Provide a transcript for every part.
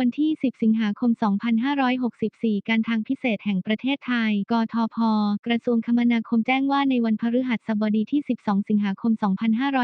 วันที่ 10 สิงหาคม 2564 การทางพิเศษแห่งประเทศไทย กทพ กระทรวงคมนาคมแจ้งว่าในวันพฤหัสบดีที่ 12 สิงหาคม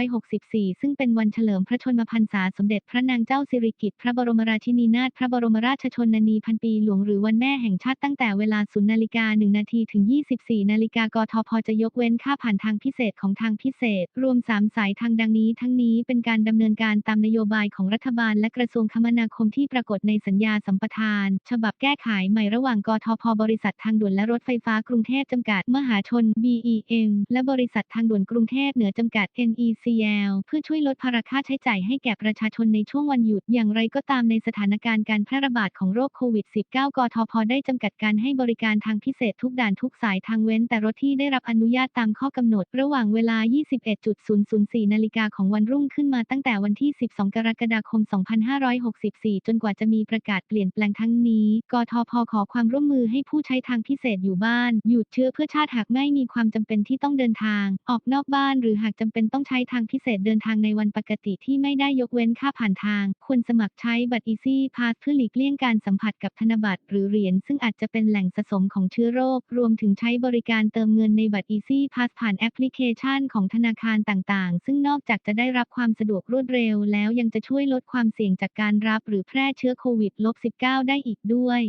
2564 ซึ่งเป็นวันเฉลิมพระชนมพรรษาสมเด็จพระนางเจ้าสิริกิติ์พระบรมราชินีนาถพระบรมราชชนนีพันปีหลวงหรือวันแม่แห่งชาติตั้งแต่เวลา 0 นาฬิกา 1 นาทีถึง 24 นาฬิกากทพ จะยกเว้นค่าผ่านทางพิเศษของทางพิเศษ รวม 3 สายทางดังนี้ ทั้งนี้เป็นการดำเนินการตามนโยบายของรัฐบาลและกระทรวงคมนาคมที่ปรากฏในสัญญาสัมปทาน ฉบับแก้ไขใหม่ระหว่างกทพบริษัททางด่วนและรถไฟฟ้ากรุงเทพจำกัดมหาชน BEM และบริษัททางด่วนกรุงเทพเหนือจำกัด NECL เพื่อช่วยลดภาระค่าใช้จ่ายให้แก่ประชาชนในช่วงวันหยุด อย่างไรก็ตามในสถานการณ์การแพร่ระบาดของโรคโควิด -19 กทพได้จำกัดการให้บริการทางพิเศษทุกด่านทุกสายทางเว้น แต่รถที่ได้รับอนุญาตตามข้อกำหนด ระหว่างเวลา 21.004 นาฬิกาของวันรุ่งขึ้นมาตั้งแต่วันที่ 12 กรกฎาคม 2564 จนกว่าจะมีประกาศเปลี่ยนแปลงทั้งนี้ กทพขอความร่วมมือให้ผู้ใช้ทางพิเศษอยู่บ้าน หยุดเชื้อเพื่อชาติหากไม่มีความจำเป็นที่ต้องเดินทาง ออกนอกบ้านหรือหากจำเป็นต้องใช้ทางพิเศษเดินทางในวันปกติที่ไม่ได้ยกเว้นค่าผ่านทาง ควรสมัครใช้บัตร Easy Pass เพื่อหลีกเลี่ยงการสัมผัสกับธนบัตรหรือเหรียญซึ่งอาจจะเป็นแหล่งสะสมของเชื้อโรค รวมถึงใช้บริการเติมเงินในบัตร Easy Pass ผ่านแอปพลิเคชันของธนาคารต่างๆ ซึ่งนอกจากจะได้รับความสะดวกรวดเร็ว แล้วยังจะช่วยลดความเสี่ยงจากการรับหรือแพร่เชื้อโควิด -19 ได้อีกด้วย